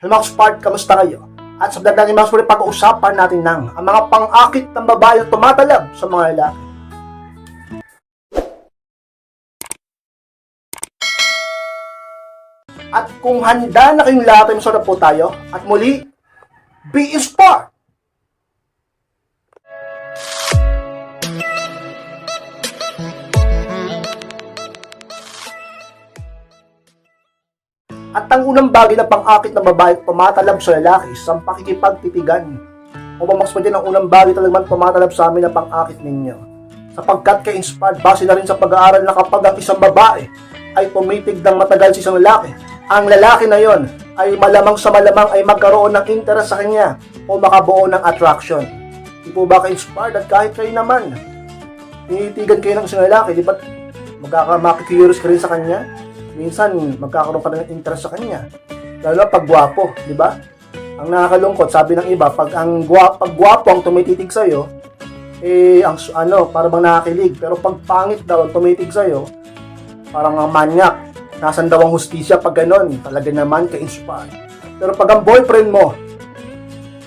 Mga Spark, kamusta kayo? At sa vlog natin mga Spark, pag-uusapan natin ng ang mga pang-akit ng babae na tumatalab sa mga lalaki. At kung handa na kayong lahat, masarap po tayo. At muli, be inspired! At ang unang bagay na pang-akit ng babae at tumatalab sa lalaki ang pakikipagtitigan. O mas pwede ang unang bagay talagang tumatalab sa amin na pang-akit ninyo. Sapagkat ka-inspired, base na rin sa pag-aaral na kapag ang isang babae ay tumitig ng matagal sa isang lalaki, ang lalaki na yon ay malamang sa malamang ay magkaroon ng interest sa kanya o makabuo ng attraction. Di po ba ka-inspired at kahit kayo naman, tinitigan kayo ng isang lalaki, di ba magkaka-curious ka rin sa kanya? Minsan magkakaroon ka ng interest sa kanya. Lalo pag gwapo, di ba? Ang nakakalungkot, sabi ng iba, pag ang gwa, pag gwapo ang tumititig sa eh ang ano, para bang nakakilig. Pero pag pangit daw ang tumitig sa parang ang manyak. Nasaan daw ang hustisya pag ganon? Talaga naman ka-inspire. Pero pag ang boyfriend mo,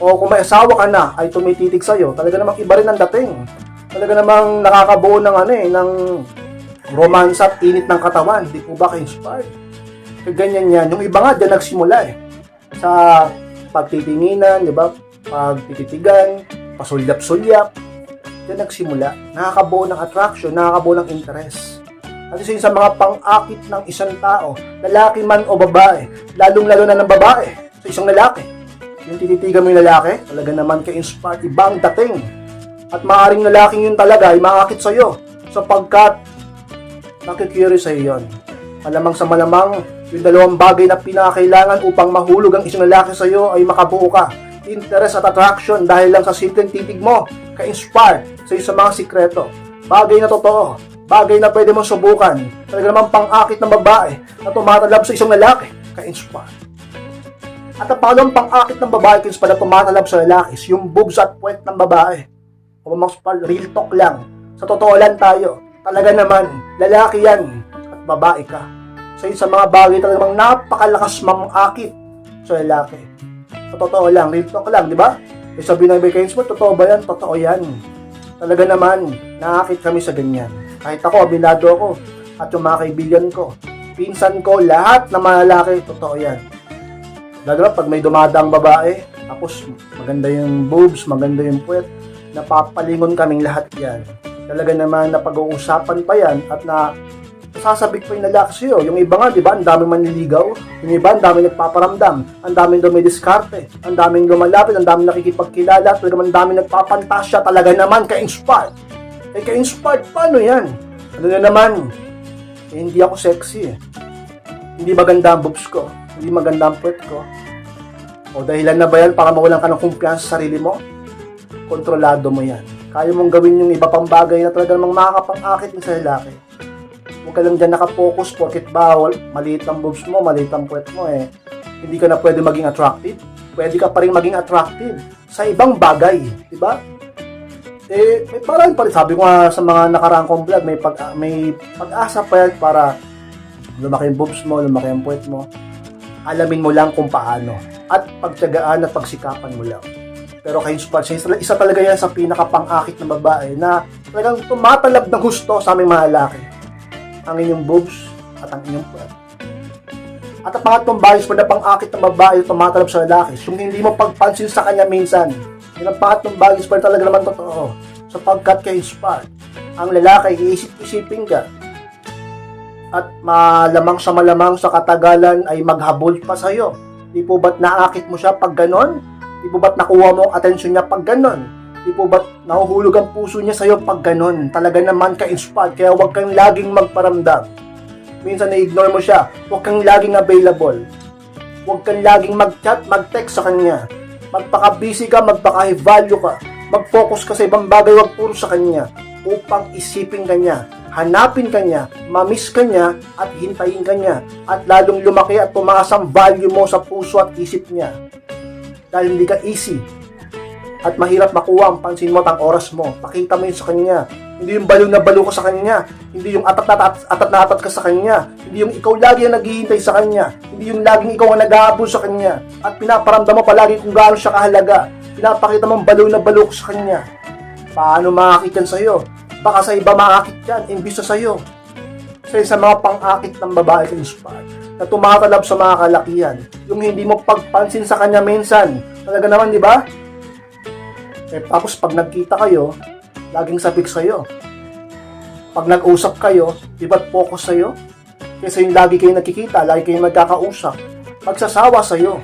o kung may asawa ka na, ay tumititig sa'yo, talaga namang iba rin ang dating. Talaga namang nakakabuo ng ano eh, ng romance at init ng katawan. Di po ba ka-inspired? Ganyan yan. Yung iba nga, dyan nagsimula eh. Sa pagtitinginan, di ba? Pagtititigan, pasulyap-sulyap. Dyan nagsimula. Nakakabuo ng attraction, nakakabuo ng interest. At isa sa mga pang-akit ng isang tao, lalaki man o babae, lalong-lalo na ng babae, sa isang lalaki. Yung tititigan mo yung lalaki, talaga naman ka-inspired, ibang dating. At maaaring lalaking yun talaga ay maakit sa'yo sapagkat nakikurious sa'yo yun. Malamang sa malamang, yung dalawang bagay na pinakailangan upang mahulog ang isang lalaki sa'yo ay makabuo ka. Interest at attraction dahil lang sa simpleng titig mo, ka-inspire sa sa mga sikreto. Bagay na totoo, bagay na pwede mong subukan. Talaga namang pang-akit ng babae na tumatalab sa isang lalaki, ka-inspire. At ang pangalawang pang-akit ng babae kung pala tumatalab sa lalaki is yung boobs at puwet ng babae. Mga spal, real talk lang. Sa totoo lang tayo. Talaga naman, lalaki yan at babae ka. So yun sa mga bagay talagang napakalakas mamangakit sa lalaki. Sa totoo lang, real talk lang, di ba? E sabi ng Ibig mo, totoo ba yan? Totoo yan. Talaga naman, naakit kami sa ganyan. Kahit ako, abinado ako, at yung mga kaibigan ko, pinsan ko, lahat na mga lalaki, totoo yan. Lalo pag may dumadang babae, tapos maganda yung boobs, maganda yung puwet, napapalingon kaming lahat yan. Talaga naman na pag-uusapan pa yan at na sasabik pa yung lalaki sa'yo. Yung iba nga, di ba, ang daming manliligaw. Yung iba, ang daming nagpaparamdam. Ang daming dumidiskarte. Ang daming lumalapit. Ang daming nakikipagkilala. Talaga ang daming nagpapantasya. Talaga naman, ka-inspired. Eh, ka-inspired, paano yan? Ano na naman? Eh, hindi ako sexy eh. Hindi maganda ang boobs ko. Hindi maganda ang puwet ko. O dahilan na ba yan para mawalan ka ng kumpiyansa sa sarili mo? Kontrolado mo yan. Kaya mong gawin yung iba pang bagay na talaga namang makakapang-akit sa lalaki. Huwag ka lang dyan nakapokus porkit bawal, maliit ang boobs mo, maliit ang puwet mo eh. Hindi ka na pwede maging attractive. Pwede ka pa rin maging attractive sa ibang bagay, di ba? Eh, may parang pa rin. Sabi ko nga sa mga nakaraang kong vlog, may, pag, may pag-asa pa yan para lumaki yung boobs mo, lumaki ang puwet mo. Alamin mo lang kung paano. At pagtyagaan at pagsikapan mo lang. Pero kay Sparks, isa, talaga yan sa pinakapang-akit na babae na talagang tumatalab ng gusto sa aming mga lalaki. Ang inyong boobs at ang inyong puwet. At ang pangatlong bias pa na pang-akit ng babae na tumatalab sa lalaki, yung hindi mo pagpansin sa kanya minsan. Yan ang pangatlong bias pa talaga naman totoo. Sapagkat kay Spark, ang lalaki iisip-isipin ka at malamang sa malamang sa katagalan ay maghabol pa sa'yo. Di po ba't naakit mo siya pag ganon? Di po ba't nakuha mo ang atensyon niya pag ganon? Di po ba't nahuhulog ang puso niya sa'yo pag ganon? Talaga naman ka-inspired, kaya huwag kang laging magparamdam. Minsan na-ignore mo siya, huwag kang laging available. Huwag kang laging mag-chat, mag-text sa kanya. Magpaka-busy ka, magpaka-high value ka. Mag-focus ka sa ibang bagay, huwag puro sa kanya. Upang isipin kanya, hanapin kanya, mamiss kanya, at hintayin kanya. At lalong lumaki at tumaas ang value mo sa puso at isip niya. Dahil hindi ka easy. At mahirap makuha ang pansin mo at ang oras mo. Pakita mo yun sa kanya. Hindi yung baliw na baliw ka sa kanya. Hindi yung atat na atat, atat na atat ka sa kanya. Hindi yung ikaw lagi ang naghihintay sa kanya. Hindi yung laging ikaw ang nag-aabol sa kanya. At pinaparamdam mo palagi kung gaano siya kahalaga. Pinapakita mo baliw na baliw ka sa kanya. Paano makakit yan sa'yo? Baka sa iba makakit yan, imbis na sa'yo. Sa mga pang-akit ng babae ka inspired na tumatalab sa mga kalakihan. Yung hindi mo pagpansin sa kanya minsan. Talaga naman, di ba? Eh, tapos pag nagkita kayo, laging sabik sa'yo. Pag nag-usap kayo, di ba't focus sa'yo? Kasi yung lagi kayo nakikita, lagi kayo nagkakausap, magsasawa sa'yo.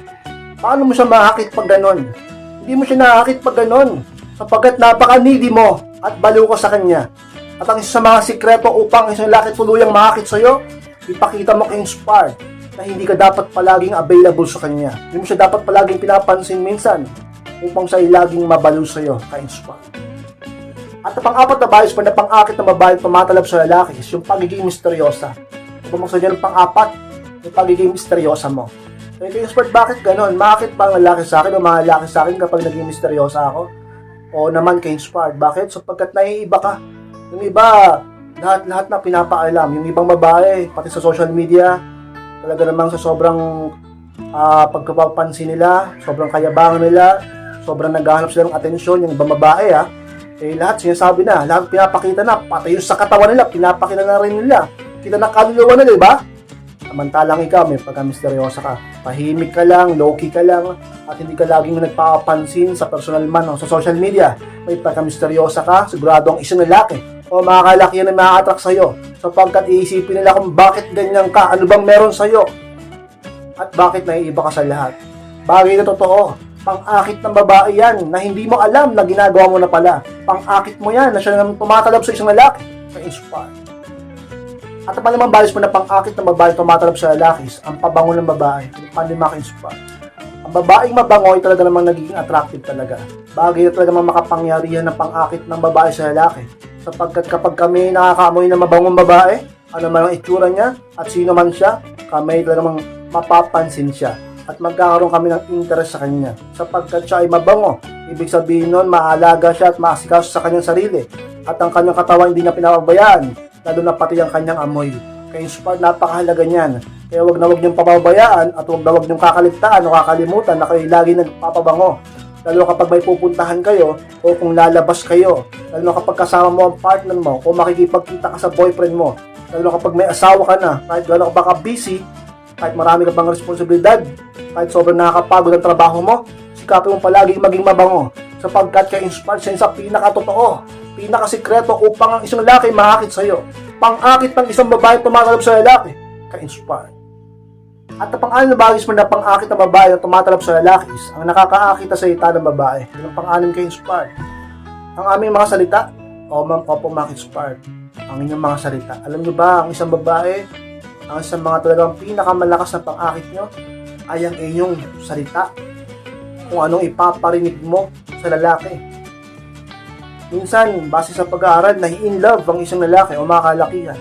Paano mo siya makakit pag ganon? Hindi mo siya nakakit pag ganon. Sapagkat napaka-needy mo at baliw ka sa kanya. At ang isa sa mga sikreto upang isang lalaki tuluyang makakit sa'yo, ipakita mo kay inspired na hindi ka dapat palaging available sa kanya. Hindi mo siya dapat palaging pinapansin minsan upang siya laging mabaliw sa'yo, ka-inspired. At ang pang-apat na bias pa na pang-akit na babae tumatalab sa lalaki is yung pagiging misteryosa. Bumuksan niya ng pang-apat, yung pagiging misteryosa mo. Eh, kayo, Sport, bakit ganon? Bakit ba ang lalaki sa akin o mga lalaki sa akin kapag naging misteryosa ako? O naman kay Inspired. Bakit? Sapagkat naiiba ka. Yung iba, lahat-lahat na pinapaalam. Yung ibang babae, pati sa social media, talaga namang sa sobrang ah, pagkapapansin nila, sobrang kayabangan nila, sobrang naghahanap sila ng atensyon, yung ibang babae ha, eh lahat sinasabi na, lahat pinapakita na, pati yung sa katawan nila, pinapakita na rin nila. Kita na kaluluwa na, di ba? Samantalang ikaw, may pagka-misteryosa ka. Tahimik ka lang, low-key ka lang, at hindi ka laging nagpapansin sa personal man o sa social media. May pagka-misteryosa ka, sigurado ang isang lalaki o mga kalaki na ma-attract sa'yo sapagkat iisipin nila kung bakit ganyan ka, ano bang meron sa'yo at bakit naiiba ka sa lahat. Bagay na totoo, pang-akit ng babae yan na hindi mo alam na ginagawa mo na pala. Pang-akit mo yan na siya naman tumatalab sa isang lalaki sa inspire. At ang palimang balis mo na pang-akit ng babae tumatalab sa lalaki ang pabango ng babae, yung panlima inspire. Ang babaeng mabango ay talaga namang nagiging attractive talaga. Bagay na talaga namang makapangyarihan ng pang-akit ng babae sa lalaki. Sapagkat kapag kami nakakaamoy ng mabangong babae, ano man ang itsura niya, at sino man siya, kami talaga namang mapapansin siya. At magkakaroon kami ng interest sa kanya. Sapagkat siya ay mabango. Ibig sabihin nun, maalaga siya at maasikaso sa kanyang sarili. At ang kanyang katawan hindi niya pinapabayaan. Lalo na pati ang kanyang amoy. Kaya Inspired, napakahalaga niyan. Kaya wag na wag niyong pababayaan at wag na wag niyong kakaligtaan o kakalimutan na kayo lagi nagpapabango. Lalo kapag may pupuntahan kayo o kung lalabas kayo. Lalo kapag kasama mo ang partner mo o makikipagkita ka sa boyfriend mo. Lalo kapag may asawa ka na, kahit lalo ka baka busy, kahit marami ka pang responsibilidad, kahit sobrang nakakapagod ang trabaho mo, sikapin mo palagi maging mabango sapagkat ka inspired sa pinakatotoo, pinakasikreto upang ang isang lalaki makakit sa'yo. Pang-akit ng isang babae tumatalab sa lalaki, ka-inspired. At ang pang-anim na mo na pang-akit ng babae na tumatalab sa lalaki is ang nakakaakit na salita ng babae. Yun ang pang-anim ka-inspired. Ang aming mga salita, o ma'am, opo, inspired ang inyong mga salita. Alam niyo ba, ang isang babae, ang isang mga talagang pinakamalakas na pang-akit nyo, ay ang inyong salita. Kung anong ipaparinig mo sa lalaki. Minsan, base sa pag-aaral, nahi-in love ang isang lalaki o mga kalakihan.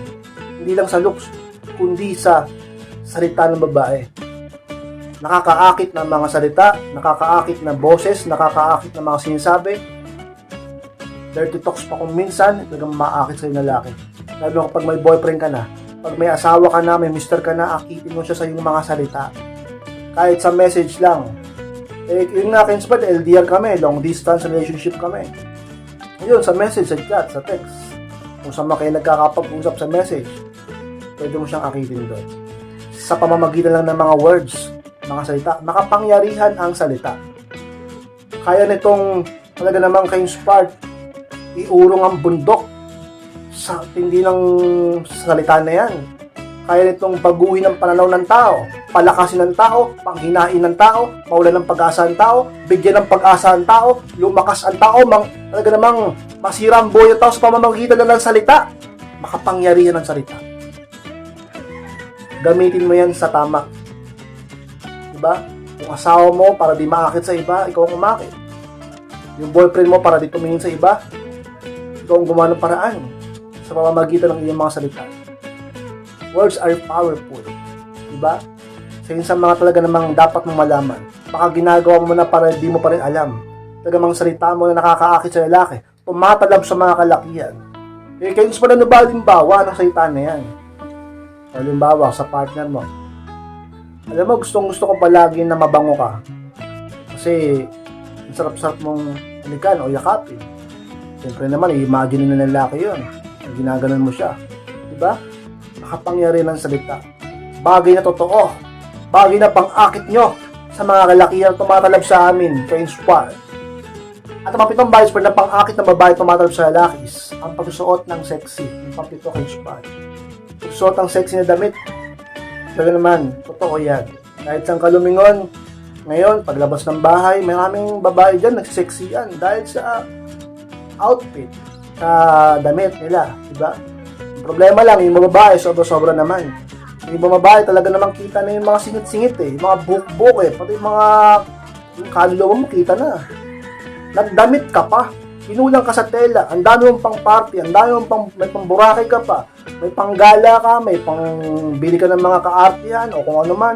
Hindi lang sa looks, kundi sa salita ng babae. Nakakaakit ng mga salita, nakakaakit ng boses, nakakaakit ng mga sinasabi. Dirty talks pa kung minsan, talagang maakit sa yung lalaki. Lalo kapag may boyfriend ka na, pag may asawa ka na, may mister ka na, akitin mo siya sa iyong mga salita. Kahit sa message lang. Eh, yun nga, Kinsbad, LDR kami, long distance relationship kami. Ayun, sa message, sa chat, sa text. Kung saan kayo nagkakapag-usap sa message, pwede mo siyang akitin doon. Sa pamamagitan lang ng mga words, mga salita, makapangyarihan ang salita. Kaya nitong talaga namang ka-inspired, iurong ang bundok sa hindi ng salita na yan. Kaya nitong baguhin ang pananaw ng tao, palakasin ng tao, panghinain ng tao, mawalan ng pag-asa ang tao, bigyan ng pag-asa ang tao, lumakas ang tao, mang, talaga namang masira ang buhay ng tao sa pamamagitan lang ng salita. Makapangyarihan ang salita. Gamitin mo yan sa tama. Diba? Yung asawa mo para di maakit sa iba, ikaw ang umakit. Yung boyfriend mo para di tumingin sa iba, ikaw ang gumawa ng paraan sa pamamagitan ng iyong mga salita. Words are powerful. Diba? Sa yun mga talaga namang dapat mong malaman. Baka ginagawa mo na para di mo pa rin alam. Talaga mga salita mo na nakakaakit sa lalaki. Tumatalab sa mga kalakihan. Eh, kayo pa na ba halimbawa ng salita na yan? Halimbawa, sa partner mo. Alam mo, gustong gusto ko palagi na mabango ka. Kasi, ang sarap-sarap mong halikan o yakapin. Siyempre naman, i-imagine na ng lalaki yun. Na Ginaganon mo siya. Diba? Nakapangyari ng salita. Bagay na totoo. Bagay na pang-akit nyo sa mga kalakihan tumatalab sa amin, ka-inspire. At ang pitong bias na pang-akit na babae tumatalab sa lalaki is ang pagsusuot ng sexy, yung pang-pito ka-inspire. Pagsusuot ng sexy na damit, talaga naman, totoo yan. Kahit saan kalumingon, ngayon, paglabas ng bahay, maraming babae dyan nagsiseksyan dahil sa outfit, sa damit nila? Ang problema lang, yung mga babae, sobra-sobra naman. Yung ibang babae, talaga namang kita na yung mga singit-singit eh, yung mga buk-buk eh, pati yung mga kaluluwa mo, kita na. Nagdamit ka pa, kinulang ka sa tela, ang dami mong pang party, ang dami mong pang, may pamburakay ka pa, may panggala ka, may pang bili ka ng mga kaartihan o kung ano man.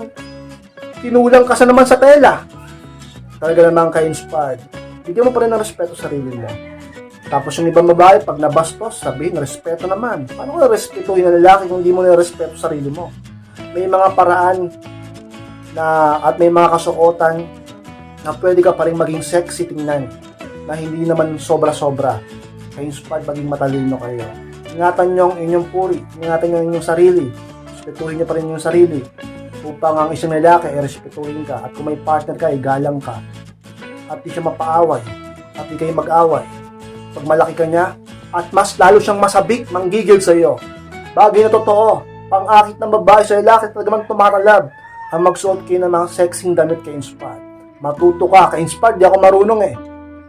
Kinulang ka sa naman sa tela. Talaga namang ka-inspired. Bigyan mo pa rin ng respeto sa sarili mo. Tapos yung ibang babae, pag nabastos, sabihin, respeto naman. Paano ko respetuhin ng lalaki kung hindi mo respeto sa sarili mo? May mga paraan na at may mga kasuotan na pwede ka pa rin maging sexy tingnan na hindi naman sobra-sobra. Ka-inspired maging matalino kayo. Ingatan nyo ang inyong puri. Ingatan nyo ang inyong sarili. Respetuhin nyo pa rin yung sarili upang ang isang lalaki ay respetuhin ka at kung may partner ka, igalang ka at di siya mapaaway at di kayo mag-away pag malaki ka niya at mas lalo siyang masabik, manggigil sa iyo. Bagay na totoo, pang-akit ng babae sa lalaki talagang tumatalab ang magsuot kayo ng mga sexing damit kay inspired. Matuto ka, kay inspired, di ako marunong eh.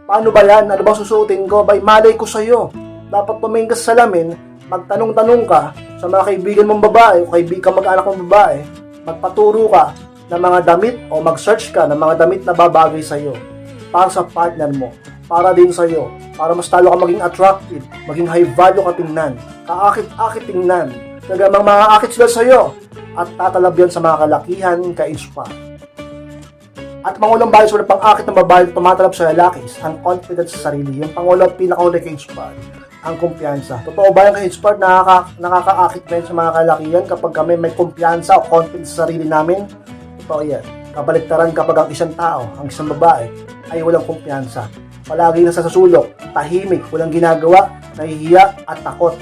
Paano ba yan? Ano ba susuotin ko? Bay, malay ko sa iyo. Dapat tumingin ka sa salamin, magtanong-tanong ka sa mga kaibigan mong babae o kaibigan mag-anak mong babae, magpaturo ka ng mga damit o mag-search ka ng mga damit na babagay sa iyo para sa partner mo, para din sa iyo, para mas talo ka maging attractive, maging high value ka tingnan, kaakit-akit tingnan, nagamang maaakit sila sa iyo at tatalab yan sa mga kalakihan ka-inspire. At pangulang bias wala pang-akit ng babae tumatalab sa lalaki ang confidence sa sarili. Yung pangulang pinakauli ka-inspire ang kumpiyansa. Totoo ba yung ka-inspired nakaka, nakakaakit yun sa mga kalakihan kapag kami may kumpiyansa o confidence sa sarili namin? Totoo yan. Kabaliktaran kapag ang isang tao, ang isang babae, ay walang kumpiyansa. Palagi nasa sasulok, tahimik, walang ginagawa, nahihiya at takot.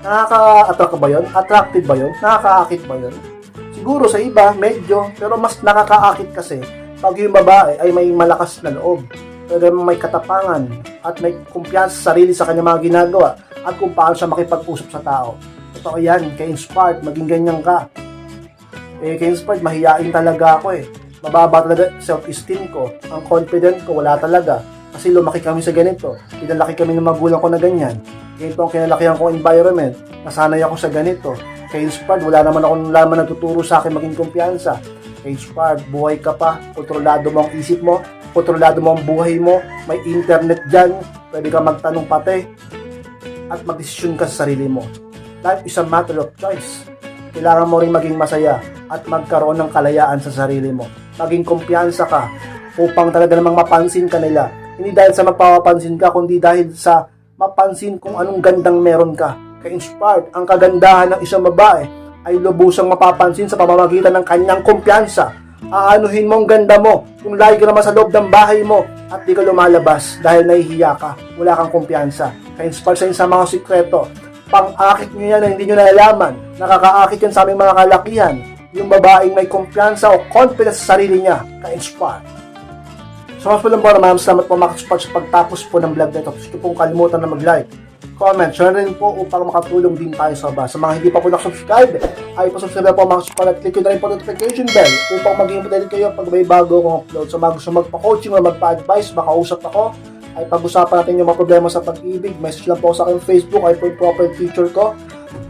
Nakaka-attract ba yun? Attractive ba yun? Nakakaakit ba yun? Siguro sa iba, medyo, pero mas nakakaakit kasi pag yung babae ay may malakas na loob pero may katapangan at may kumpiyansa sa sarili sa kanyang mga ginagawa at kung paano siya makipag-usap sa tao. Totoo yan, ka-inspired, maging ganyan ka. Eh, ka-inspired, mahiyain talaga ako eh. Mababa talaga self-esteem ko. Ang confident ko, wala talaga. Kasi lumaki kami sa ganito. Pinalaki kami ng magulang ko na ganyan. Ganito ang kinalakihan kong environment. Nasanay ako sa ganito. Ka-inspired, wala naman akong laman nagtuturo sa akin maging kumpiyansa. Ka-inspired, buhay ka pa, kontrolado mo ang isip mo, kontrolado mo ang buhay mo, may internet dyan, pwede ka magtanong pati, at magdesisyon ka sa sarili mo. Life is a matter of choice. Kailangan mo rin maging masaya at magkaroon ng kalayaan sa sarili mo. Maging kumpiyansa ka upang talaga namang mapansin ka nila. Hindi dahil sa magpapapansin ka, kundi dahil sa mapansin kung anong gandang meron ka. Ka-inspired, ang kagandahan ng isang babae ay lubusang mapapansin sa pamamagitan ng kanyang kumpiyansa aanuhin mo ang ganda mo kung lagi ka naman sa loob ng bahay mo at di ka lumalabas dahil nahihiya ka, wala kang kumpiyansa. Ka-inspire sa sa mga sikreto. Pang-akit nyo yan na hindi nyo nalalaman. Nakakaakit yan sa aming mga kalakihan. Yung babaeng may kumpiyansa o confidence sa sarili niya. Ka-inspire. So mas po lang po na salamat po makasupport sa pagtapos po ng vlog na ito. Gusto pong kalimutan na mag-like, comment, share rin po upang makatulong din tayo sa iba. Sa mga hindi pa po nakasubscribe, ay pasubscribe po mga support at click na rin po notification bell upang maging updated kayo pag may bago akong upload. So mga gusto magpa-coaching o magpa-advise, makausap ako, ay pag-usapan natin yung mga problema sa pag-ibig. Message lang po sa aking Facebook, ay po yung profile picture ko.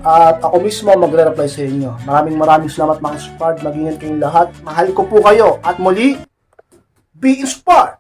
At ako mismo magre-reply sa inyo. Maraming maraming salamat mga support. Mag-ingat kayong lahat. Mahal ko po kayo. At muli, be inspired!